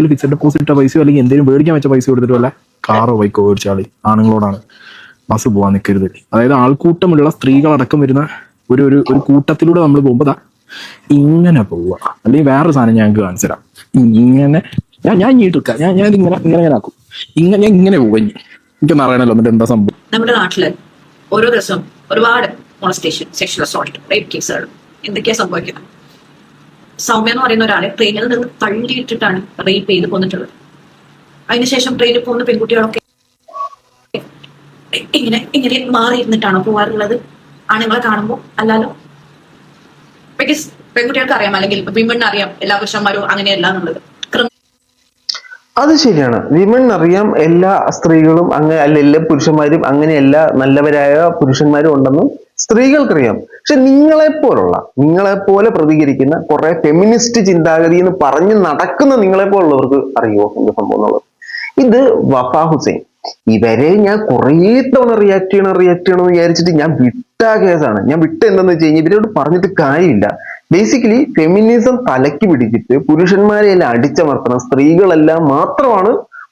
ബാങ്കിൽ fixed deposit ഇട്ട പൈസയോ അല്ലെങ്കിൽ എന്തെങ്കിലും മേടിക്കാൻ വെച്ച പൈസ കൊടുത്തിട്ട് വല്ല കാറോ ബൈക്കോ ഓടിച്ചാളി ആണുങ്ങളോടാണ്. ബസ് പോകാൻ നിൽക്കരുത് അതായത് ആൾക്കൂട്ടമുള്ള സ്ത്രീകളടക്കം വരുന്ന ഒരു ഒരു ഒരു കൂട്ടത്തിലൂടെ നമ്മൾ പോകുമ്പോൾ ഇങ്ങനെ പോവുക അല്ലെങ്കിൽ വേറൊരു സാധനം ഞങ്ങൾക്ക് കാണിച്ചു തരാം. ഇങ്ങനെ ഞാൻ ഞാൻ ഇങ്ങോട്ട് ഞാൻ ഞാൻ ഇങ്ങനെ ഇങ്ങനെ ഇങ്ങനെ ആക്കും. ഇങ്ങനെ ഞാൻ ഇങ്ങനെ പോവാ ഇനി. എനിക്കൊന്നും അറിയണല്ലോ എന്നിട്ട് എന്താ സംഭവം? നമ്മുടെ നാട്ടിൽ ഓരോ ദിവസവും ഒരുപാട് മോളസ്റ്റേഷൻ സെക്ഷൽ അസോൾട്ട് റേപ്പ് കേസുകൾ എന്തൊക്കെയാ സംഭവിക്കുന്നത്? സൗമ്യ എന്ന് പറയുന്ന ഒരാളെ ട്രെയിനിൽ നിന്ന് തള്ളിയിട്ടിട്ടാണ് റേപ്പ് ചെയ്ത് കൊന്നിട്ടുള്ളത്. അതിനുശേഷം ട്രെയിനിൽ പോകുന്ന പെൺകുട്ടികളൊക്കെ ഇങ്ങനെ ഇങ്ങനെ മാറിയിരുന്നിട്ടാണോ പോവാറുള്ളത്? ആണുങ്ങളെ കാണുമ്പോൾ അല്ലാലോ? ബിക്കോസ് പെൺകുട്ടികൾക്ക് അറിയാം അല്ലെങ്കിൽ വിമൺ അറിയാം എല്ലാ പുരുഷന്മാരും അങ്ങനെയല്ല എന്നുള്ളത്. അത് ശരിയാണ്. വിമൺ അറിയാം എല്ലാ സ്ത്രീകളും അങ്ങനെ അല്ല എല്ലാ പുരുഷന്മാരും അങ്ങനെയല്ല നല്ലവരായ പുരുഷന്മാരും ഉണ്ടെന്നും സ്ത്രീകൾക്കറിയാം. പക്ഷെ നിങ്ങളെ പോലുള്ള നിങ്ങളെ പോലെ പ്രതികരിക്കുന്ന കുറെ ഫെമിനിസ്റ്റ് ചിന്താഗതി എന്ന് പറഞ്ഞ് നടക്കുന്ന നിങ്ങളെപ്പോലുള്ളവർക്ക് അറിയുമോ എന്ത് സംഭവം എന്നുള്ളത്? ഇത് വഫ ഹുസൈൻ. ഇവരെ ഞാൻ കുറേ തവണ റിയാക്ട് ചെയ്യണം റിയാക്ട് ചെയ്യണം എന്ന് വിചാരിച്ചിട്ട് ഞാൻ വിട്ട കേസാണ്. ഞാൻ വിട്ട എന്താന്ന് വെച്ച് കഴിഞ്ഞാൽ ഇവരോട് പറഞ്ഞിട്ട് കാര്യമില്ല. ബേസിക്കലി ഫെമിനിസം തലയ്ക്ക് പിടിച്ചിട്ട് പുരുഷന്മാരെ എല്ലാം അടിച്ചമർത്തണം സ്ത്രീകളെല്ലാം മാത്രമാണ്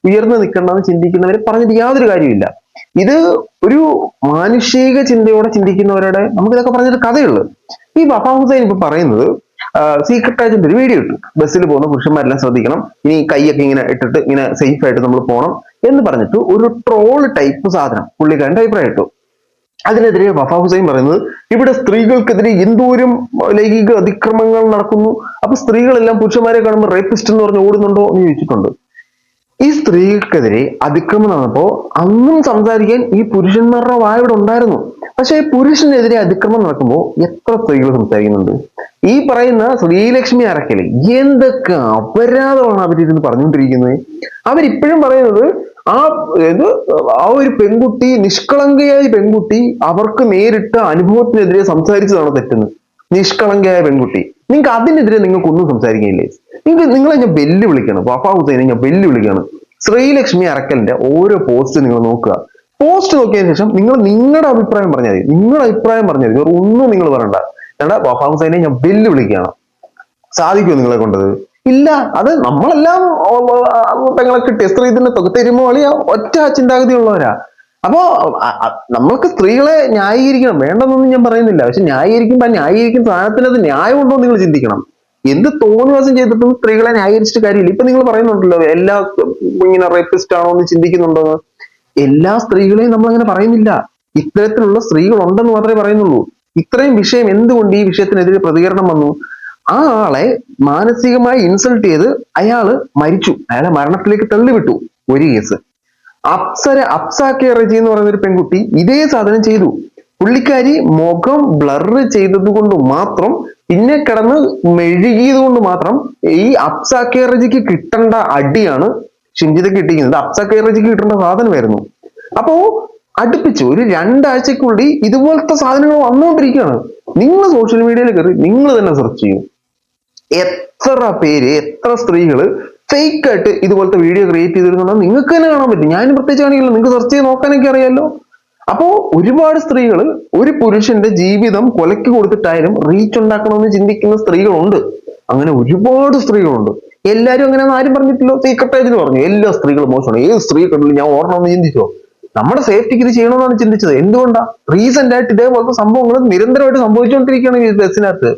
ഉയർന്നു നിൽക്കണമെന്ന് ചിന്തിക്കുന്നവരെ പറഞ്ഞിട്ട് യാതൊരു കാര്യമില്ല ഇത് ഒരു മാനുഷിക ചിന്തയോടെ ചിന്തിക്കുന്നവരുടെ നമുക്ക് ഇതൊക്കെ പറഞ്ഞൊരു കഥയുള്ളു. ഈ ബഫാ ഹുസൈൻ ഇപ്പൊ പറയുന്നത് സീക്രട്ട് ആയിട്ട് ഒരു വീഡിയോ ഇട്ടു. ബസ്സിൽ പോകുന്ന പുരുഷന്മാരെല്ലാം ശ്രദ്ധിക്കണം. ഇനി കൈയൊക്കെ ഇങ്ങനെ ഇട്ടിട്ട് ഇങ്ങനെ സേഫ് ആയിട്ട് നമ്മൾ പോകണം എന്ന് പറഞ്ഞിട്ട് ഒരു ട്രോൾ ടൈപ്പ് സാധനം പുള്ളിക്കാരന്റെ അഭിപ്രായം ഇട്ടു. അതിനെതിരെ വഫ ഹുസൈൻ പറയുന്നത് ഇവിടെ സ്ത്രീകൾക്കെതിരെ എന്തോരം ലൈംഗിക അതിക്രമങ്ങൾ നടക്കുന്നു. അപ്പൊ സ്ത്രീകളെല്ലാം പുരുഷന്മാരെ കാണുമ്പോൾ റേപ്പിസ്റ്റ് എന്ന് പറഞ്ഞ് ഓടുന്നുണ്ടോ? എന്ന് ചോദിച്ചിട്ടുണ്ട്. ഈ സ്ത്രീകൾക്കെതിരെ അതിക്രമം നടന്നപ്പോ അന്നും സംസാരിക്കാൻ ഈ പുരുഷന്മാരുടെ വായവിടെ ഉണ്ടായിരുന്നു. പക്ഷെ പുരുഷനെതിരെ അതിക്രമം നടക്കുമ്പോൾ എത്ര സ്ത്രീകൾ സംസാരിക്കുന്നുണ്ട്? ഈ പറയുന്ന ശ്രീലക്ഷ്മി അറക്കൽ എന്തൊക്കെ അപരാധമാണ് അവരിരുന്ന് പറഞ്ഞുകൊണ്ടിരിക്കുന്നത്? അവരിപ്പോഴും പറയുന്നത് ആ ഇത് ആ ഒരു പെൺകുട്ടി നിഷ്കളങ്കയായ പെൺകുട്ടി അവർക്ക് നേരിട്ട അനുഭവത്തിനെതിരെ സംസാരിച്ചതാണ് തെറ്റെന്ന്. നിഷ്കളങ്കയായ പെൺകുട്ടി. നിങ്ങൾക്ക് അതിനെതിരെ നിങ്ങൾക്ക് ഒന്നും സംസാരിക്കാനില്ലേ നിങ്ങൾക്ക് നിങ്ങളെ ഞാൻ വെല്ലുവിളിക്കണം. പപ്പാ ഹുസൈനെ ഞാൻ വെല്ലുവിളിക്കണം. ശ്രീലക്ഷ്മി അറക്കലിന്റെ ഓരോ പോസ്റ്റ് നിങ്ങൾ നോക്കുക. പോസ്റ്റ് നോക്കിയതിന് ശേഷം നിങ്ങൾ നിങ്ങളുടെ അഭിപ്രായം പറഞ്ഞാൽ മതി. നിങ്ങളുടെ അഭിപ്രായം പറഞ്ഞാൽ മതി. വേറെ ഒന്നും നിങ്ങൾ പറയണ്ട. ഞങ്ങളുടെ പപ്പാ ഹുസൈനെ ഞാൻ വെല്ലുവിളിക്കുകയാണ്. സാധിക്കുമോ നിങ്ങളെ കൊണ്ടത്? ഇല്ല. അത് നമ്മളെല്ലാം തങ്ങളെ കിട്ടിയ സ്ത്രീ തരുമ്പോൾ വലിയ ഒറ്റ ചിന്താഗതി ഉള്ളവരാ അപ്പോ നമ്മൾക്ക് സ്ത്രീകളെ ന്യായീകരിക്കണം. വേണ്ടെന്നൊന്നും ഞാൻ പറയുന്നില്ല. പക്ഷെ ന്യായീകരിക്കുമ്പോ ന്യായീകരിക്കുന്ന സാധനത്തിന് അത് ന്യായമുണ്ടോ നിങ്ങൾ ചിന്തിക്കണം. എന്ത് തോന്നിവാസം ചെയ്തിട്ടും സ്ത്രീകളെ ന്യായീകരിച്ചിട്ട് കാര്യമില്ല. ഇപ്പൊ നിങ്ങൾ പറയുന്നുണ്ടല്ലോ എല്ലാ ഇങ്ങനെ റേപ്പിസ്റ്റ് ആണോ എന്ന് ചിന്തിക്കുന്നുണ്ടോന്ന് എല്ലാ സ്ത്രീകളെയും നമ്മൾ അങ്ങനെ പറയുന്നില്ല. ഇത്തരത്തിലുള്ള സ്ത്രീകൾ ഉണ്ടെന്ന് മാത്രമേ പറയുന്നുള്ളൂ. ഇത്രയും വിഷയം എന്തുകൊണ്ട് ഈ വിഷയത്തിനെതിരെ പ്രതികരണം വന്നു? ആ ആളെ മാനസികമായി ഇൻസൾട്ട് ചെയ്ത് അയാൾ മരിച്ചു. അയാളെ മരണത്തിലേക്ക് തള്ളിവിട്ടു. ഒരു കേസ് അപ്സര അപ്സ എന്ന് പറയുന്ന ഒരു പെൺകുട്ടി ഇതേ സാധനം ചെയ്തു. പുള്ളിക്കാരി മുഖം ബ്ലറ് ചെയ്തത് കൊണ്ട് മാത്രം പിന്നെ കിടന്ന് മെഴുകിയത് കൊണ്ട് മാത്രം ഈ അപ്സ കെറജിക്ക് കിട്ടേണ്ട അടിയാണ് ചിന്തിത കിട്ടിയിരുന്നത് അപ്സ കെ റജിക്ക് കിട്ടേണ്ട സാധനമായിരുന്നു. അപ്പോ അടുപ്പിച്ച് ഒരു രണ്ടാഴ്ചക്കുള്ളിൽ ഇതുപോലത്തെ സാധനങ്ങൾ വന്നുകൊണ്ടിരിക്കുകയാണ്. നിങ്ങൾ സോഷ്യൽ മീഡിയയിൽ കയറി നിങ്ങൾ തന്നെ സെർച്ച് ചെയ്യും. എത്ര പേര് എത്ര സ്ത്രീകൾ ഫേക്ക് ആയിട്ട് ഇതുപോലത്തെ വീഡിയോ ക്രിയേറ്റ് ചെയ്തിരുന്ന നിങ്ങൾക്ക് തന്നെ കാണാൻ പറ്റും. ഞാൻ പ്രത്യേകിച്ച് കാണിക്കില്ല. നിങ്ങൾക്ക് സെർച്ച് ചെയ്ത് നോക്കാനൊക്കെ അറിയാമല്ലോ അപ്പോ ഒരുപാട് സ്ത്രീകൾ ഒരു പുരുഷന്റെ ജീവിതം കൊലയ്ക്ക് കൊടുത്തിട്ടായാലും റീച്ച് ഉണ്ടാക്കണമെന്ന് ചിന്തിക്കുന്ന സ്ത്രീകളുണ്ട്. അങ്ങനെ ഒരുപാട് സ്ത്രീകളുണ്ട്. എല്ലാരും അങ്ങനെ ആരും പറഞ്ഞിട്ടില്ലോ. സീക്രട്ട് ആയിട്ട് പറഞ്ഞു. എല്ലാ സ്ത്രീകളും മോശമാണ്. ഏത് സ്ത്രീ കണ്ടില്ല ഞാൻ ഓർണമെന്ന് ചിന്തിച്ചോ? നമ്മുടെ സേഫ്റ്റിക്ക് ഇത് ചെയ്യണമെന്നാണ് ചിന്തിച്ചത്. എന്തുകൊണ്ടാ? റീസെന്റ് ആയിട്ട് ഇതേപോലത്തെ സംഭവങ്ങൾ നിരന്തരമായിട്ട് സംഭവിച്ചുകൊണ്ടിരിക്കുകയാണ് ഈ ബസ്സിനകത്ത്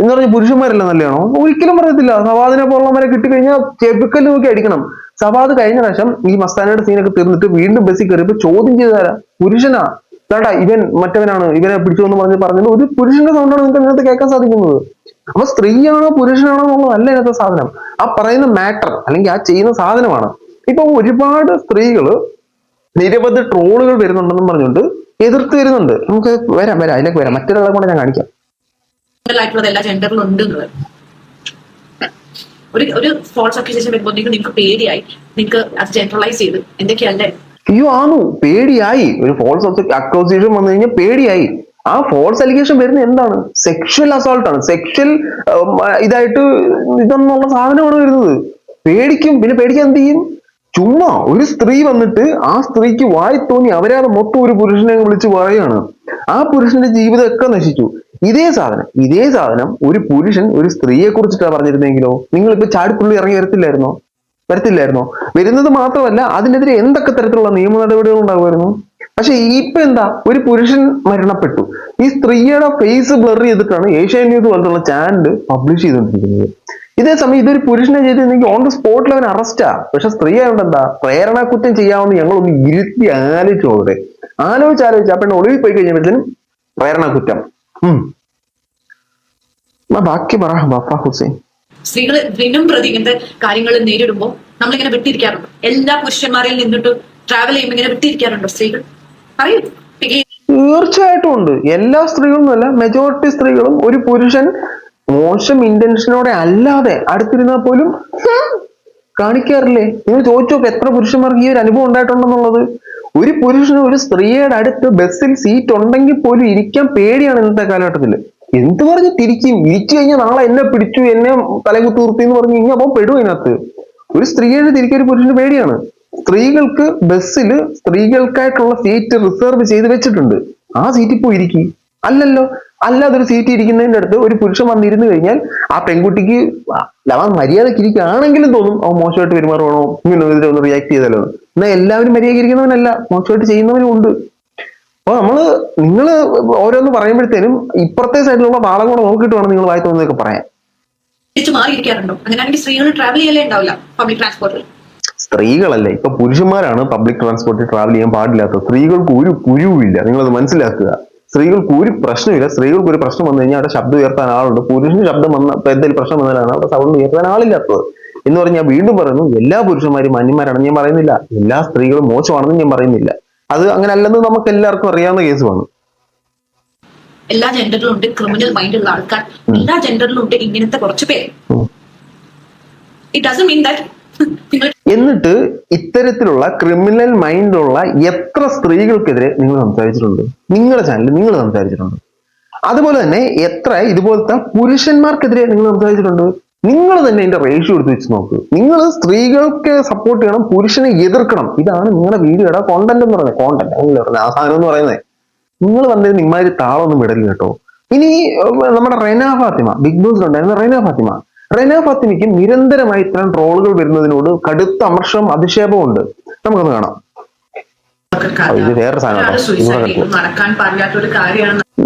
എന്ന് പറഞ്ഞ പുരുഷന്മാരല്ല നല്ലതാണോ ഒരിക്കലും പറയത്തില്ല. സവാദിനെ പോലുള്ളവരെ കിട്ടിക്കഴിഞ്ഞാൽ ചെബിക്കൽ നോക്കി അടിക്കണം. സവാദ് കഴിഞ്ഞ പ്രാവശ്യം ഈ മസ്താനയുടെ സീനൊക്കെ തീർന്നിട്ട് വീണ്ടും ബസ്സിൽ കയറിയപ്പോ ചോദ്യം ചെയ്താരാ പുരുഷനാ. കേട്ടാ ഇവൻ മറ്റവനാണ്. ഇവനെ പിടിച്ചു എന്ന് പറഞ്ഞ് പറഞ്ഞത് ഒരു പുരുഷന്റെ സൗണ്ടാണ് നിങ്ങൾക്ക് ഇതിനകത്ത് കേൾക്കാൻ സാധിക്കുന്നത്. അപ്പൊ സ്ത്രീയാണോ പുരുഷനാണോ എന്നുള്ളതല്ല ഇതിനകത്തെ സാധനം. ആ പറയുന്ന മാറ്റർ അല്ലെങ്കിൽ ആ ചെയ്യുന്ന സാധനമാണ്. ഇപ്പൊ ഒരുപാട് സ്ത്രീകൾ നിരവധി ട്രോളുകൾ വരുന്നുണ്ടെന്നും പറഞ്ഞുകൊണ്ട് എതിർത്ത് വരുന്നുണ്ട്. നമുക്ക് വരാം വരാം. അതിലേക്ക് വരാം. മറ്റൊരാളെ കൂടെ ഞാൻ കാണിക്കാം. ആയിട്ടുള്ളത് എല്ലാ ജെൻഡറിലും ഉണ്ട് എന്നുള്ളത് ഒരു ഒരു ഫോൾസ് അക്യൂസേഷൻ വരുമ്പോൾ നിങ്ങൾക്ക് പേടിയായി നിങ്ങൾക്ക് അത് ജനറലൈസ് ചെയ്ത് എന്തൊക്കെയല്ലേ? അയ്യോ ആന്നു പേടിയായി. ഒരു ഫോൾസ് അക്യൂസേഷൻ വന്നു കഴിഞ്ഞാൽ പേടിയായി. ആ ഫോൾസ് അലിഗേഷൻ വരുന്നത് എന്താണ്? സെക്ഷൽ അസോൾട്ട് ആണ്. സെക്ഷൽ ഇതായിട്ട് ഇതെന്നുള്ള സാധനമാണ് വരുന്നത്. പേടിക്കും പിന്നെ പേടിക്കാൻ എന്ത് ചെയ്യും? ചുമ്മാ ഒരു സ്ത്രീ വന്നിട്ട് ആ സ്ത്രീക്ക് വായി തോന്നി അവരാതെ മൊത്തം ഒരു പുരുഷനെ വിളിച്ച് പറയാണ് ആ പുരുഷന്റെ ജീവിതം ഒക്കെ നശിച്ചു. ഇതേ സാധനം ഇതേ സാധനം ഒരു പുരുഷൻ ഒരു സ്ത്രീയെ കുറിച്ചിട്ടാണ് പറഞ്ഞിരുന്നെങ്കിലോ? നിങ്ങൾ ഇപ്പൊ ചാടിപ്പുള്ളി ഇറങ്ങി വരത്തില്ലായിരുന്നോ? വരത്തില്ലായിരുന്നോ? വരുന്നത് മാത്രമല്ല അതിനെതിരെ എന്തൊക്കെ തരത്തിലുള്ള നിയമ നടപടികൾ ഉണ്ടാകുമായിരുന്നു? പക്ഷെ ഇപ്പൊ എന്താ? ഒരു പുരുഷൻ മരണപ്പെട്ടു. ഈ സ്ത്രീയുടെ ഫേസ് ബ്ലർ ചെയ്തിട്ടാണ് ഏഷ്യ ന്യൂസ് പോലത്തുള്ള ചാനൽ പബ്ലിഷ് ചെയ്തുകൊണ്ടിരിക്കുന്നത്. ഇതേ സമയം ഇതൊരു പുരുഷനെ ചെയ്തിരുന്നെങ്കിൽ ഓൺ ദ സ്പോട്ടിൽ അവൻ അറസ്റ്റാ പക്ഷെ സ്ത്രീ ആയതുകൊണ്ട് എന്താ? പ്രേരണ കുറ്റം ചെയ്യാമെന്ന് ഞങ്ങൾ ഒന്ന് ഇരുത്തി ആലോചിച്ചു നോക്കട്ടെ ആലോചിച്ച് ആലോചിച്ച് ആ പെണ്ണ് ഒളിവിൽ പോയി കഴിഞ്ഞപ്പോഴത്തേനും പ്രേരണ കുറ്റം. ബാക്കി പറ ഹുസൈൻ. സ്ത്രീകൾ ദിനം പ്രതി ഇങ്ങനത്തെ കാര്യങ്ങൾ നേരിടുമ്പോൾ നമ്മളിങ്ങനെ വിട്ടിരിക്കാറുണ്ട്. എല്ലാ പുരുഷന്മാരിൽ നിന്നിട്ട് ട്രാവൽ ചെയ്യുമ്പോൾ ഇങ്ങനെ വിട്ടിരിക്കാറുണ്ടോ സ്ത്രീകൾ? പറയൂ. തീർച്ചയായിട്ടും ഉണ്ട്. എല്ലാ സ്ത്രീകളും അല്ല മെജോറിറ്റി സ്ത്രീകളും ഒരു പുരുഷൻ മോശം ഇന്റൻഷനോടെ അല്ലാതെ അടുത്തിരുന്നാൽ പോലും കാണിക്കാറില്ലേ? നിങ്ങൾ ചോദിച്ചു എത്ര പുരുഷന്മാർക്ക് ഈ ഒരു അനുഭവം ഉണ്ടായിട്ടുണ്ടെന്നുള്ളത്? ഒരു പുരുഷന് ഒരു സ്ത്രീയുടെ അടുത്ത് ബസ്സിൽ സീറ്റ് ഉണ്ടെങ്കിൽ പോലും ഇരിക്കാൻ പേടിയാണ് ഇന്നത്തെ കാലഘട്ടത്തിൽ എന്ത് പറഞ്ഞ് തിരിക്കും? ഇരിച്ചു കഴിഞ്ഞാൽ നാളെ എന്നെ പിടിച്ചു എന്നെ തലകുത്തൂർത്തി എന്ന് പറഞ്ഞു കഴിഞ്ഞാൽ അപ്പം പെടും അതിനകത്ത്. ഒരു സ്ത്രീയുടെ തിരിക്കാൻ ഒരു പുരുഷന് പേടിയാണ്. സ്ത്രീകൾക്ക് ബസ്സിൽ സ്ത്രീകൾക്കായിട്ടുള്ള സീറ്റ് റിസർവ് ചെയ്ത് വെച്ചിട്ടുണ്ട്. ആ സീറ്റിൽ പോയി ഇരിക്കും. അല്ലല്ലോ അല്ലാതെ ഒരു സീറ്റ് ഇരിക്കുന്നതിന്റെ അടുത്ത് ഒരു പുരുഷൻ വന്നിരുന്നു കഴിഞ്ഞാൽ ആ പെൺകുട്ടിക്ക് അവൻ മര്യാദയ്ക്ക് ഇരിക്കുകയാണെങ്കിലും തോന്നും അവൻ മോശമായിട്ട് പെരുമാറണോ ഇങ്ങനെ ഇതിനെ ഒന്ന് റിയാക്ട് ചെയ്താലോ? എന്ന്. എന്നാൽ എല്ലാവരും മര്യാദയ്ക്ക് ഇരിക്കുന്നവനല്ല മോശമായിട്ട് ചെയ്യുന്നവനും ഉണ്ട്. അപ്പൊ നമ്മൾ നിങ്ങൾ ഓരോന്ന് പറയുമ്പോഴത്തേനും ഇപ്പുറത്തെ സൈഡിലുള്ള താളം കൂടെ നോക്കിയിട്ട് വേണം നിങ്ങൾ വായി തോന്നുന്നതൊക്കെ പറയാൻ. തിരിച്ചു മാറിയിരിക്കാറുണ്ടോ അങ്ങനെയാണെങ്കിൽ സ്ത്രീകൾ ട്രാവൽ ചെയ്യലേ ഉണ്ടാവില്ല പബ്ലിക് ട്രാൻസ്പോർട്ടിൽ സ്ത്രീകളല്ലേ? ഇപ്പൊ പുരുഷന്മാരാണ് പബ്ലിക് ട്രാൻസ്പോർട്ടിൽ ട്രാവൽ ചെയ്യാൻ പാടില്ലാത്തത്. സ്ത്രീകൾക്ക് ഒരു കുരുവില്ല. നിങ്ങളത് മനസ്സിലാക്കുക. സ്ത്രീകൾക്ക് ഒരു പ്രശ്നമില്ല. സ്ത്രീകൾക്ക് ഒരു പ്രശ്നം വന്നു കഴിഞ്ഞാൽ അവിടെ ശബ്ദം ഉയർത്താൻ ആളുണ്ട്. പുരുഷന് ശബ്ദം വന്ന എന്തെങ്കിലും പ്രശ്നം വന്നാലാണ് അവിടെ സൗണ്ട് ഉയർത്താൻ ആളില്ലാത്തത്. എന്ന് പറഞ്ഞാൽ വീണ്ടും പറയുന്നു എല്ലാ പുരുഷന്മാരും മാന്യന്മാരാണെന്ന് ഞാൻ പറയുന്നില്ല. എല്ലാ സ്ത്രീകളും മോശമാണെന്ന് ഞാൻ പറയുന്നില്ല. അത് അങ്ങനെ അല്ലെന്ന് നമുക്ക് എല്ലാവർക്കും അറിയാവുന്ന കേസുമാണ് എല്ലാ ജെൻഡറിലും ഉണ്ട്. ക്രിമിനൽ മൈൻഡ് ഉള്ള ആൾക്കാർ എല്ലാ ജെൻഡറിലും ഉണ്ട് ഇങ്ങനത്തെ കുറച്ച് പേര്. ഇറ്റ് ഡസൻ മീൻ ദാറ്റ് എന്നിട്ട് ഇത്തരത്തിലുള്ള ക്രിമിനൽ മൈൻഡുള്ള എത്ര സ്ത്രീകൾക്കെതിരെ നിങ്ങൾ സംസാരിച്ചിട്ടുണ്ട്? നിങ്ങളുടെ ചാനലിൽ നിങ്ങൾ സംസാരിച്ചിട്ടുണ്ട്. അതുപോലെ തന്നെ എത്ര ഇതുപോലത്തെ പുരുഷന്മാർക്കെതിരെ നിങ്ങൾ സംസാരിച്ചിട്ടുണ്ട്? നിങ്ങൾ തന്നെ അതിന്റെ റേഷ്യോ എടുത്ത് വെച്ച് നോക്ക്. നിങ്ങൾ സ്ത്രീകൾക്ക് സപ്പോർട്ട് ചെയ്യണം പുരുഷനെ എതിർക്കണം. ഇതാണ് നിങ്ങളുടെ വീഡിയോയുടെ കോണ്ടന്റ് എന്ന് പറയുന്നത്. കോണ്ടന്റ് അങ്ങനെ പറയുന്നത് ആ സാധനം എന്ന് പറയുന്നത്. നിങ്ങൾ വന്നത് നിങ്ങൾ താളൊന്നും വിടൽ കേട്ടോ. ഇനി നമ്മുടെ റെന ഫാത്തിമ ബിഗ് ബോസ് ബോസിലുണ്ടായിരുന്ന റെന ഫാത്തിമ റെന ഫാത്തിമയ്ക്ക് നിരന്തരമായി ഇത്തരം ട്രോളുകൾ വരുന്നതിനോട് കടുത്ത അമർഷവും അധിക്ഷേപവും ഉണ്ട്. നമുക്കൊന്ന് കാണാം. ഇത് വേറെ സാധനം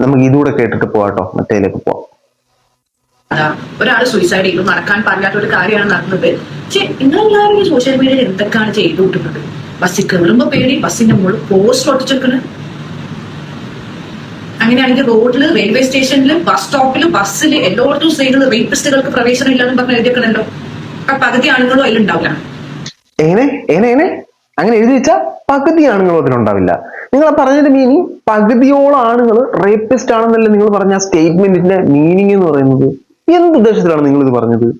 നമുക്ക് ഇതുകൂടെ കേട്ടിട്ട് പോവാട്ടോ മറ്റേലേക്ക് പോവാം. ഒരാൾ സൂയിസൈഡ് ചെയ്തു. നടക്കാൻ പാടില്ലാത്ത ഒരു കാര്യമാണ് നടന്നത്. പക്ഷെ നിങ്ങളെല്ലാവരും സോഷ്യൽ മീഡിയയിൽ എന്തൊക്കെയാണ് ചെയ്തു കൂട്ടുന്നത് ബസ്സിൽ കയറുമ്പോ പേടി ബസ്സിന്റെ മുകളിൽ പോസ്റ്റ് ഒട്ടിച്ചെടുക്കുന്നത് അങ്ങനെയാണെങ്കിൽ റോഡിൽ റെയിൽവേ സ്റ്റേഷനിലും ബസ് സ്റ്റോപ്പിലും ബസ്സിൽ എല്ലായിടത്തും സ്ത്രീകൾ റേപ്പിസ്റ്റുകൾക്ക് പ്രവേശനം ഇല്ലെന്ന് പറഞ്ഞ് എഴുതിയേക്കണല്ലോ. അപ്പൊ പകുതി ആണുങ്ങളും അതിലുണ്ടാവില്ല. എങ്ങനെ? എങ്ങനെ? എങ്ങനെ? അങ്ങനെ എഴുതി വെച്ചാൽ പകുതി ആണുങ്ങളും അതിലുണ്ടാവില്ല. നിങ്ങൾ പറഞ്ഞതിന്റെ മീനിങ് പകുതിയോളം ആണുങ്ങൾ റേപ്പിസ്റ്റ് ആണെന്നല്ലേ നിങ്ങൾ പറഞ്ഞ സ്റ്റേറ്റ്മെന്റിന്റെ മീനിങ് എന്ന് പറയുന്നത്. എന്ത് ഉദ്ദേശത്തിലാണ് നിങ്ങൾ ഇത് പറഞ്ഞത്?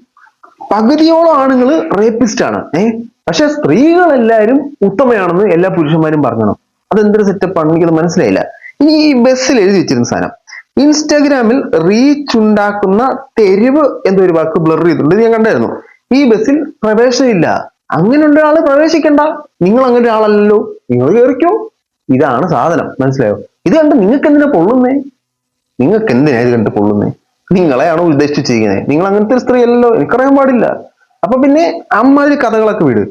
പകുതിയോളം ആണുങ്ങൾ റേപ്പിസ്റ്റ് ആണ്. ഏ? പക്ഷെ സ്ത്രീകളെല്ലാരും ഉത്തമയാണെന്ന് എല്ലാ പുരുഷന്മാരും പറഞ്ഞണം. അതെന്തൊരു സെറ്റപ്പാണ് എനിക്കത് മനസ്സിലായില്ല. ഇനി ഈ ബസ്സിൽ എഴുതി വെച്ചിരുന്ന സാധനം. ഇൻസ്റ്റാഗ്രാമിൽ റീച്ച് ഉണ്ടാക്കുന്ന തെരുവ് എന്നൊരു വാക്ക് ബ്ലർ ചെയ്തിട്ടുണ്ട്. ഞാൻ കണ്ടായിരുന്നു. ഈ ബസ്സിൽ പ്രവേശനമില്ല. അങ്ങനെ ആൾ പ്രവേശിക്കണ്ട. നിങ്ങൾ അങ്ങനെ ഒരാളല്ലോ നിങ്ങൾ കയറിക്കോ ഇതാണ് സാധനം. മനസ്സിലായോ? ഇത് കണ്ട് നിങ്ങൾക്ക് എന്തിനാ പൊള്ളുന്നേ? നിങ്ങൾക്ക് എന്തിനാ ഇത് കണ്ട് പൊള്ളുന്നേ? നിങ്ങളെയാണോ ഉദ്ദേശിച്ചു ചെയ്യുന്നത് നിങ്ങൾ അങ്ങനത്തെ ഒരു സ്ത്രീ അല്ലല്ലോ എനിക്കറിയാൻ പാടില്ല. അപ്പൊ പിന്നെ അമ്മാതിരി കഥകളൊക്കെ വിട്.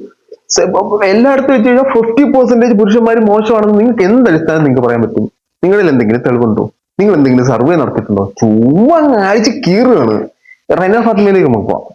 എല്ലായിടത്തും വെച്ച് കഴിഞ്ഞാൽ ഫിഫ്റ്റി പെർസെന്റേജ് പുരുഷന്മാർ മോശമാണെന്ന് നിങ്ങൾക്ക് എന്ത് അടിസ്ഥാനം നിങ്ങൾക്ക് പറയാൻ പറ്റും? നിങ്ങളിൽ എന്തെങ്കിലും തെളിവുണ്ടോ? നിങ്ങൾ എന്തെങ്കിലും സർവേ നടത്തിയിട്ടുണ്ടോ? അടിച്ച് കീറുകയാണ്. റെന ഫാത്തിമയിലേക്ക് നമുക്ക് പോവാം.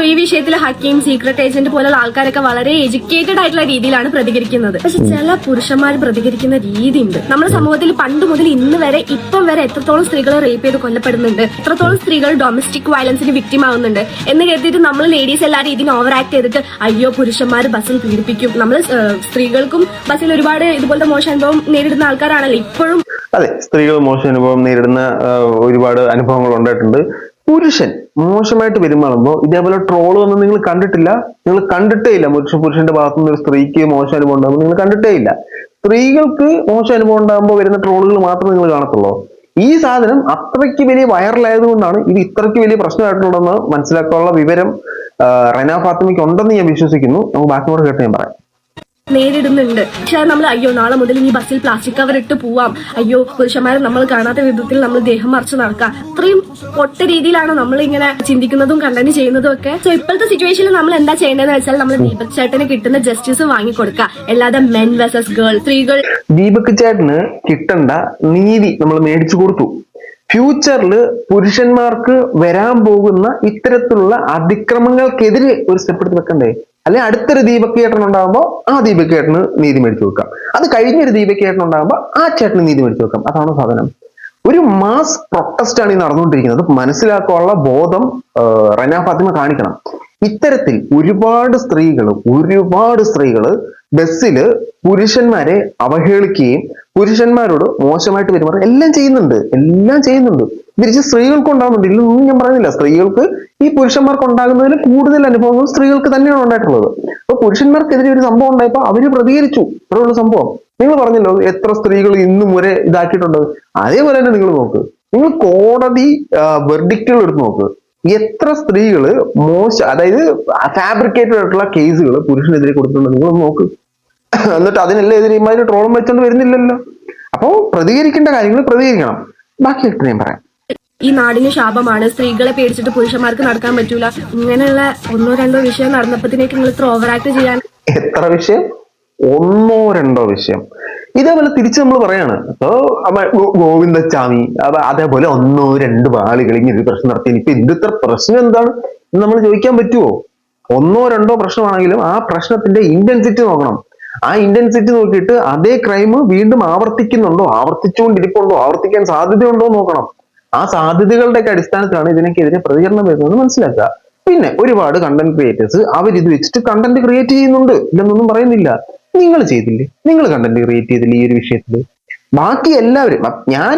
സോ ഈ വിഷയത്തിൽ ഹക്കീം സീക്രട്ട് ഏജന്റ് പോലുള്ള ആൾക്കാരൊക്കെ വളരെ എഡ്യൂക്കേറ്റഡ് ആയിട്ടുള്ള രീതിയിലാണ് പ്രതികരിക്കുന്നത്. പക്ഷെ ചില പുരുഷന്മാർ പ്രതികരിക്കുന്ന രീതി ഉണ്ട് നമ്മുടെ സമൂഹത്തിൽ പണ്ട് മുതൽ ഇന്ന് വരെ ഇപ്പം വരെ എത്രത്തോളം സ്ത്രീകൾ റേപ്പ് ചെയ്ത് കൊല്ലപ്പെടുന്നുണ്ട് എത്രത്തോളം സ്ത്രീകൾ ഡൊമസ്റ്റിക് വയലൻസിന് വിക്ടിം ആവുന്നുണ്ട് എന്ന് കരുതിയിട്ട് നമ്മൾ ലേഡീസ് എല്ലാവരും ഇതിന് ഓവർ ആക്ട് ചെയ്തിട്ട് അയ്യോ പുരുഷന്മാർ ബസ്സിൽ പീഡിപ്പിക്കും. നമ്മൾ സ്ത്രീകൾക്കും ബസ്സിൽ ഒരുപാട് ഇതുപോലത്തെ മോശം അനുഭവം നേരിടുന്ന ആൾക്കാരാണല്ലോ ഇപ്പോഴും. അതെ സ്ത്രീകൾ മോശം അനുഭവം നേരിടുന്ന ഒരുപാട് അനുഭവങ്ങൾ ഉണ്ടായിട്ടുണ്ട്. പുരുഷൻ മോശമായിട്ട് പെരുമാറുമ്പോൾ ഇതേപോലെ ട്രോൾ ഒന്നും നിങ്ങൾ കണ്ടിട്ടില്ല? നിങ്ങൾ കണ്ടിട്ടേ ഇല്ല. പുരുഷ പുരുഷന്റെ ഭാഗത്തുനിന്ന് ഒരു സ്ത്രീക്ക് മോശം അനുഭവം ഉണ്ടാകുമ്പോൾ നിങ്ങൾ കണ്ടിട്ടേ ഇല്ല. സ്ത്രീകൾക്ക് മോശം അനുഭവം ഉണ്ടാകുമ്പോൾ വരുന്ന ട്രോളുകൾ മാത്രമേ നിങ്ങൾ കാണത്തുള്ളൂ. ഈ സാധനം അത്രയ്ക്ക് വലിയ വൈറലായതുകൊണ്ടാണ് ഇത് ഇത്രയ്ക്ക് വലിയ പ്രശ്നമായിട്ടുള്ളതെന്ന് മനസ്സിലാക്കാനുള്ള വിവരം റൈനാ ഫാത്തിമയ്ക്ക് ഉണ്ടെന്ന് ഞാൻ വിശ്വസിക്കുന്നു. നമുക്ക് ബാക്കി കൂടെ കേട്ട് ഞാൻ പറയാം. നേരിടുന്നുണ്ട്. പക്ഷെ നമ്മൾ അയ്യോ നാളെ മുതൽ ഈ ബസ്സിൽ പ്ലാസ്റ്റിക് കവർ ഇട്ട് പോവാം. അയ്യോ പുരുഷന്മാരെ നമ്മൾ കാണാത്ത വിധത്തിൽ നമ്മൾ ദേഹം മറിച്ച് നടക്കാം അത്രയും പൊട്ട രീതിയിലാണ് നമ്മൾ ഇങ്ങനെ ചിന്തിക്കുന്നതും കണ്ടന്റ് ചെയ്യുന്നതും ഒക്കെ. സോ ഇപ്പോഴത്തെ സിറ്റുവേഷനിൽ നമ്മൾ എന്താ ചെയ്യേണ്ടതെന്ന് വെച്ചാൽ നമ്മൾ ദീപക് ചേട്ടന് കിട്ടുന്ന ജസ്റ്റിസ് വാങ്ങിക്കൊടുക്കുക അല്ലാതെ മെൻ വേഴ്സസ് ഗേൾ സ്ത്രീകൾ. ദീപക് ചേട്ടന് കിട്ടേണ്ട നീതി നമ്മൾ മേടിച്ചു കൊടുത്തു. ഫ്യൂച്ചറിൽ പുരുഷന്മാർക്ക് വരാൻ പോകുന്ന ഇത്തരത്തിലുള്ള അതിക്രമങ്ങൾക്കെതിരെ ഒരു സ്റ്റെപ്പ് എടുത്ത് വെക്കണ്ടേ? അല്ലെ അടുത്തൊരു ദീപക്കേട്ടൻ ഉണ്ടാകുമ്പോൾ ആ ദീപക്കേട്ടന് നീതി മേടിച്ചു വെക്കാം. അത് കഴിഞ്ഞൊരു ദീപക്കേട്ടൻ ഉണ്ടാകുമ്പോൾ ആ ചേട്ടന് നീതി മേടിച്ചു വെക്കാം. അതാണ് സാധനം. ഒരു മാസ് പ്രൊട്ടസ്റ്റ് ആണ് ഈ നടന്നുകൊണ്ടിരിക്കുന്നത്. മനസ്സിലാക്കാനുള്ള ബോധം റന ഫാത്തിമ കാണിക്കണം. ഇത്തരത്തിൽ ഒരുപാട് സ്ത്രീകൾ ഒരുപാട് സ്ത്രീകൾ ബസ്സിൽ പുരുഷന്മാരെ അവഹേളിക്കുകയും പുരുഷന്മാരോട് മോശമായിട്ട് പെരുമാറുക എല്ലാം ചെയ്യുന്നുണ്ട്. എല്ലാം ചെയ്യുന്നുണ്ട്. തിരിച്ച് സ്ത്രീകൾക്ക് ഉണ്ടാകുന്നുണ്ട് ഇല്ലൊന്നും ഞാൻ പറയുന്നില്ല. സ്ത്രീകൾക്ക് ഈ പുരുഷന്മാർക്ക് ഉണ്ടാകുന്നതിന് കൂടുതൽ അനുഭവങ്ങൾ സ്ത്രീകൾക്ക് തന്നെയാണ് ഉണ്ടായിട്ടുള്ളത്. അപ്പൊ പുരുഷന്മാർക്കെതിരെ ഒരു സംഭവം ഉണ്ടായപ്പോൾ അവർ പ്രതികരിച്ചു. അത്രയുള്ള സംഭവം. നിങ്ങൾ പറഞ്ഞല്ലോ എത്ര സ്ത്രീകൾ ഇന്നും വരെ ഇതാക്കിയിട്ടുണ്ട്. അതേപോലെ തന്നെ നിങ്ങൾ നോക്ക്. നിങ്ങൾ കോടതി വെർഡിക്റ്റുകൾ എടുത്ത് നോക്ക്. എത്ര സ്ത്രീകൾ മോശ അതായത് ഫാബ്രിക്കേറ്റഡ് ആയിട്ടുള്ള കേസുകൾ പുരുഷനെതിരെ കൊടുത്തിട്ടുണ്ട് നിങ്ങൾ നോക്ക്. എന്നിട്ട് അതിനെല്ലാം എതിരെ ഇമാതിരി ട്രോളും വെച്ചോണ്ട് വരുന്നില്ലല്ലോ. അപ്പോ പ്രതികരിക്കേണ്ട കാര്യങ്ങൾ പ്രതികരിക്കണം. ബാക്കി ഞാൻ പറയാം. ഈ നാടിന് ശാപമാണ്. സ്ത്രീകളെ പേടിച്ചിട്ട് പുരുഷന്മാർക്ക് നടക്കാൻ പറ്റൂല. ഇങ്ങനെയുള്ള ഒന്നോ രണ്ടോ വിഷയം നടന്നപ്പോഴത്തേക്ക് നിങ്ങൾ ഇത്ര ഓവർ ആക്ട് ചെയ്യാൻ എത്ര വിഷയം? ഒന്നോ രണ്ടോ വിഷയം. ഇതേപോലെ തിരിച്ച് നമ്മൾ പറയാണ്. അപ്പോ ഗോവിന്ദസ്വാമി അപ്പൊ അതേപോലെ ഒന്നോ രണ്ട് ആളുകൾ ഇങ്ങനെ ഒരു പ്രശ്നം നടത്തി. ഇപ്പൊ ഇതിത്ര പ്രശ്നം എന്താണ് എന്ന് നമ്മൾ ചോദിക്കാൻ പറ്റുമോ ഒന്നോ രണ്ടോ പ്രശ്നമാണെങ്കിലും ആ പ്രശ്നത്തിന്റെ ഇന്റൻസിറ്റി നോക്കണം. ആ ഇന്റൻസിറ്റി നോക്കിയിട്ട് അതേ ക്രൈം വീണ്ടും ആവർത്തിക്കുന്നുണ്ടോ? ആവർത്തിച്ചുകൊണ്ടിരിപ്പുണ്ടോ? ആവർത്തിക്കാൻ സാധ്യതയുണ്ടോ നോക്കണം. ആ സാധ്യതകളുടെ ഒക്കെ അടിസ്ഥാനത്തിലാണ് ഇതിനൊക്കെതിരെ പ്രതികരണം വരുന്നത് മനസ്സിലാക്കുക. പിന്നെ ഒരുപാട് കണ്ടന്റ് ക്രിയേറ്റേഴ്സ് അവർ വെച്ചിട്ട് കണ്ടന്റ് ക്രിയേറ്റ് ചെയ്യുന്നുണ്ട്. ഇല്ലെന്നൊന്നും പറയുന്നില്ല. നിങ്ങൾ ചെയ്തില്ലേ? നിങ്ങൾ കണ്ടന്റ് ക്രിയേറ്റ് ചെയ്തില്ല ഈ ഒരു വിഷയത്തിൽ ബാക്കി എല്ലാവരും ഞാൻ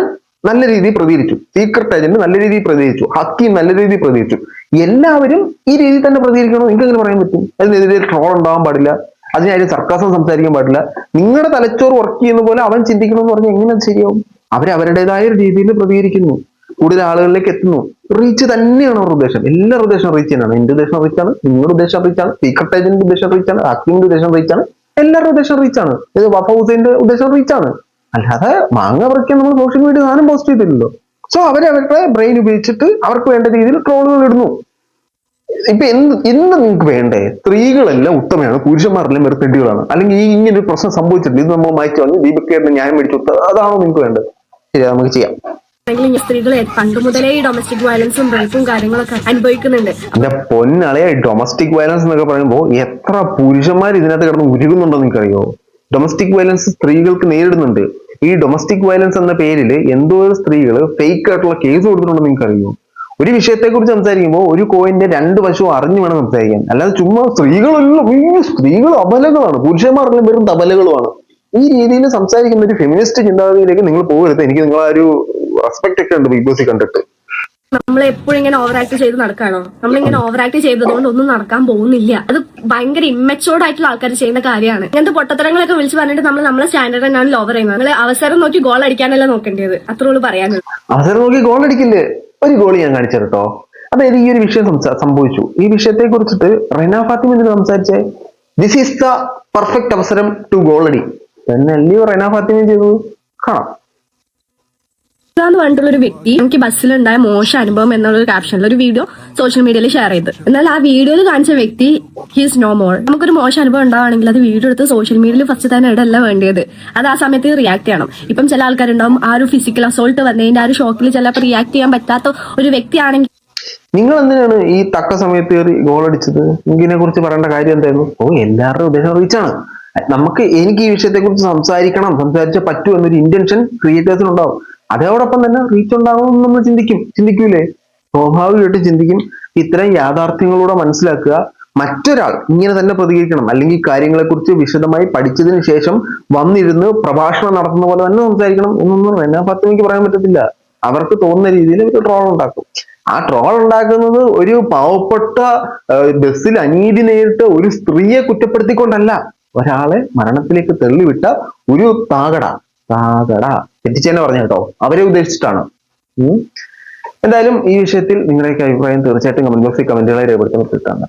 നല്ല രീതിയിൽ പ്രതികരിച്ചു. സീക്രട്ട് ഏജന്റ് നല്ല രീതിയിൽ പ്രതികരിച്ചു. ഹക്കീം നല്ല രീതിയിൽ പ്രതികരിച്ചു. എല്ലാവരും ഈ രീതിയിൽ തന്നെ പ്രതികരിക്കണോ? നിങ്ങൾക്ക് എങ്ങനെ പറയാൻ പറ്റും? അതിനെതിരെ ട്രോൾ ഉണ്ടാവാൻ പാടില്ല. അതിനായിട്ട് സർക്കാസം സംസാരിക്കാൻ പാടില്ല. നിങ്ങളുടെ തലച്ചോറ് വർക്ക് ചെയ്യുന്ന പോലെ അവൻ ചിന്തിക്കണമെന്ന് പറഞ്ഞാൽ എങ്ങനെ ശരിയാവും? അവർ അവരുടേതായ രീതിയിൽ പ്രതികരിക്കുന്നു. കൂടുതൽ ആളുകളിലേക്ക് എത്തുന്നു. റീച്ച് തന്നെയാണ് അവരുടെ ഉദ്ദേശം. എല്ലാവരുടെ ഉദ്ദേശം റീച്ച് തന്നെയാണ്. എന്റെ ഉദ്ദേശം റീച്ചാണ് നിങ്ങളുടെ ഉദ്ദേശം റീച്ചാണ് സീക്രട്ട് ഏജന്റിന്റെ ഉദ്ദേശം റീച്ചാണ് ഹക്കിന്റെ ഉദ്ദേശം റീച്ച് ആണ്. എല്ലാവരുടെ ഉദ്ദേശം റീച്ച് ആണ്. ഇത് വഫ ഹുസൈന്റെ ഉദ്ദേശം റീച്ച് ആണ്. അല്ലാതെ മാങ്ങ പറിക്കാൻ നമ്മൾ സോഷ്യൽ മീഡിയ സാധനം പോസ്റ്റ് ചെയ്തില്ലല്ലോ. സോ അവരവരുടെ ബ്രെയിൻ ഉപയോഗിച്ചിട്ട് അവർക്ക് വേണ്ട രീതിയിൽ ട്രോളുകൾ ഇടുന്നു. ഇപ്പൊ എന്ത് എന്ത് നിങ്ങൾക്ക് വേണ്ടേ? സ്ത്രീകളെല്ലാം ഉത്തമയാണ്. പുരുഷന്മാരെല്ലാം വെറും തെണ്ടികളാണ്. അല്ലെങ്കിൽ ഈ ഇങ്ങനെ ഒരു പ്രശ്നം സംഭവിച്ചിട്ടുണ്ട്. ഇത് നമ്മൾ മാറ്റി വന്ന് ദീപക്കേറിന് ന്യായം മേടിച്ചു അതാണോ നിങ്ങൾക്ക് വേണ്ടത്? ശരി നമുക്ക് ചെയ്യാം. സ്ത്രീകൾ പണ്ട് മുതലേ ഡൊമസ്റ്റിക് വയലൻസും റേപ്പും കാര്യങ്ങളൊക്കെ അനുഭവിക്കുന്നുണ്ട്. എന്റെ പൊന്നളയെ ഡൊമസ്റ്റിക് വയലൻസ് എന്നൊക്കെ പറയുമ്പോൾ എത്ര പുരുഷന്മാർ ഇതിനകത്ത് കിടന്ന് ഉരുകുന്നുണ്ടോ നിങ്ങൾക്കറിയോ? ഡൊമസ്റ്റിക് വയലൻസ് സ്ത്രീകൾക്ക് നേരിടുന്നുണ്ട്. ഈ ഡൊമസ്റ്റിക് വയലൻസ് എന്ന പേരിൽ എന്തോ ഒരു സ്ത്രീകൾ ഫേക്ക് ആയിട്ടുള്ള കേസ് കൊടുത്തിട്ടുണ്ടെന്ന് നിങ്ങൾക്കറിയോ? ഒരു വിഷയത്തെ കുറിച്ച് സംസാരിക്കുമ്പോൾ ഒരു കോയിന്റെ രണ്ട് വശവും അറിഞ്ഞു വേണം സംസാരിക്കാൻ. അല്ലാതെ ചുമ്മാ സ്ത്രീകളെല്ലാം സ്ത്രീകൾ അബലകളാണ്. പുരുഷന്മാരെല്ലാം വെറും തബലകളുമാണ് ഈ രീതിയിൽ സംസാരിക്കുന്ന ഒരു ഫെമിനിസ്റ്റ് ചിന്താഗതിയിലേക്ക് നിങ്ങൾ പോകരുത്. എനിക്ക് നിങ്ങളെ ഒരു റെസ്പെക്ട് ഒക്കെ ഉണ്ട് ബിഗ് ബോസി കണ്ടിട്ട്. നമ്മൾ എപ്പോഴും ഇങ്ങനെ ഓവർ ആക്ട് ചെയ്ത് നടക്കാണോ? നമ്മളിങ്ങനെ ഓവർ ആക്ട് ചെയ്തതുകൊണ്ട് ഒന്നും നടക്കാൻ പോകുന്നില്ല. അത് ഭയങ്കര ഇമ്മച്ചോർഡ് ആയിട്ടുള്ള ആൾക്കാർ ചെയ്യുന്ന കാര്യമാണ്. ഇങ്ങനത്തെ പൊട്ടത്തരങ്ങളൊക്കെ വിളിച്ച് പറഞ്ഞിട്ട് നമ്മൾ നമ്മളെ സ്റ്റാൻഡേർഡ് തന്നെയാണ് ലോവർ ചെയ്യുന്നത്. നിങ്ങൾ അവസരം നോക്കി ഗോൾ അടിക്കാനല്ല നോക്കേണ്ടത്. അത്രേ ഉള്ളൂ പറയാനുള്ളത് അവസരം നോക്കി ഗോൾ അടിക്കില്ലേ? ഒരു ഗോൾ ഞാൻ കാണിച്ചു കേട്ടോ അതായത് ഈ ഒരു വിഷയം സംഭവിച്ചു. ഈ വിഷയത്തെ കുറിച്ചിട്ട് റെന ഫാത്തിമ എന്തിനു സംസാരിച്ചേ? ദിസ് ഈസ് ദ പെർഫെക്റ്റ് അവസരം ടു ഗോൾ അടി. എന്നല്ലയോ റെന ഫാത്തിമ ചെയ്തു കാണാം. പറഞ്ഞിട്ടുള്ള ഒരു വ്യക്തി എനിക്ക് ബസ്സിലുണ്ടായ മോശം അനുഭവം എന്നുള്ള ഒരു ക്യാപ്ഷനിൽ ഒരു വീഡിയോ സോഷ്യൽ മീഡിയയിൽ ഷെയർ ചെയ്ത്. എന്നാൽ ആ വീഡിയോയിൽ കാണിച്ച വ്യക്തി ഹിസ് നോ മോർ നമുക്കൊരു മോശം അനുഭവം ഉണ്ടാവുകയാണെങ്കിൽ അത് വീഡിയോ എടുത്ത് സോഷ്യൽ മീഡിയയിൽ ഫസ്റ്റ് തന്നെ ഇടല്ല വേണ്ടത് അത് ആ സമയത്ത് റിയാക്ട് ചെയ്യണം. ഇപ്പം ചില ആൾക്കാരുണ്ടാവും ആ ഒരു ഫിസിക്കൽ അസോൾട്ട് വന്നതിന്റെ ആ ഒരു ഷോക്കിൽ ചിലപ്പോൾ റിയാക്ട് ചെയ്യാൻ പറ്റാത്ത ഒരു വ്യക്തിയാണെങ്കിൽ നിങ്ങൾ എന്തിനാണ് ഈ തക്ക സമയത്ത് കയറി ഗോൾ അടിച്ചത്? ഇതിനെ കുറിച്ച് പറയേണ്ട കാര്യം എന്തായിരുന്നു? ഓ എല്ലാവരുടെയും ഉദ്ദേശം റീച്ചാണ് നമുക്ക് എനിക്ക് ഈ വിഷയത്തെ കുറിച്ച് സംസാരിക്കണം സംസാരിച്ചാൽ പറ്റൂ എന്നൊരു ഇന്റൻഷൻ ക്രിയേറ്റേഴ്സിന് ഉണ്ടാവും. അതോടൊപ്പം തന്നെ റീച്ച് ഉണ്ടാകും നമ്മൾ ചിന്തിക്കും. ചിന്തിക്കൂലേ? സ്വാഭാവികമായിട്ട് ചിന്തിക്കും. ഇത്തരം യാഥാർത്ഥ്യങ്ങളൂടെ മനസ്സിലാക്കുക. മറ്റൊരാൾ ഇങ്ങനെ തന്നെ പ്രതികരിക്കണം. അല്ലെങ്കിൽ കാര്യങ്ങളെക്കുറിച്ച് വിശദമായി പഠിച്ചതിന് ശേഷം വന്നിരുന്ന് പ്രഭാഷണം നടത്തുന്ന പോലെ തന്നെ സംസാരിക്കണം എന്നൊന്നും എന്നാ പത്തുമിക്ക് പറയാൻ പറ്റത്തില്ല. അവർക്ക് തോന്നുന്ന രീതിയിൽ ഒരു ട്രോൾ ഉണ്ടാക്കും. ആ ട്രോൾ ഉണ്ടാക്കുന്നത് ഒരു പാവപ്പെട്ട ബസ്സിൽ അനീതി നേരിട്ട് ഒരു സ്ത്രീയെ കുറ്റപ്പെടുത്തിക്കൊണ്ടല്ല. ഒരാളെ മരണത്തിലേക്ക് തള്ളിവിട്ട ഒരു താകട. താകട തെറ്റിച്ചെന്നെ പറഞ്ഞു കേട്ടോ. അവരെ ഉദ്ദേശിച്ചിട്ടാണ്. എന്തായാലും ഈ വിഷയത്തിൽ നിങ്ങളുടെയൊക്കെ അഭിപ്രായം തീർച്ചയായിട്ടും കമന്റ് ബോക്സിൽ കമന്റുകളായി രേഖപ്പെടുത്തുന്ന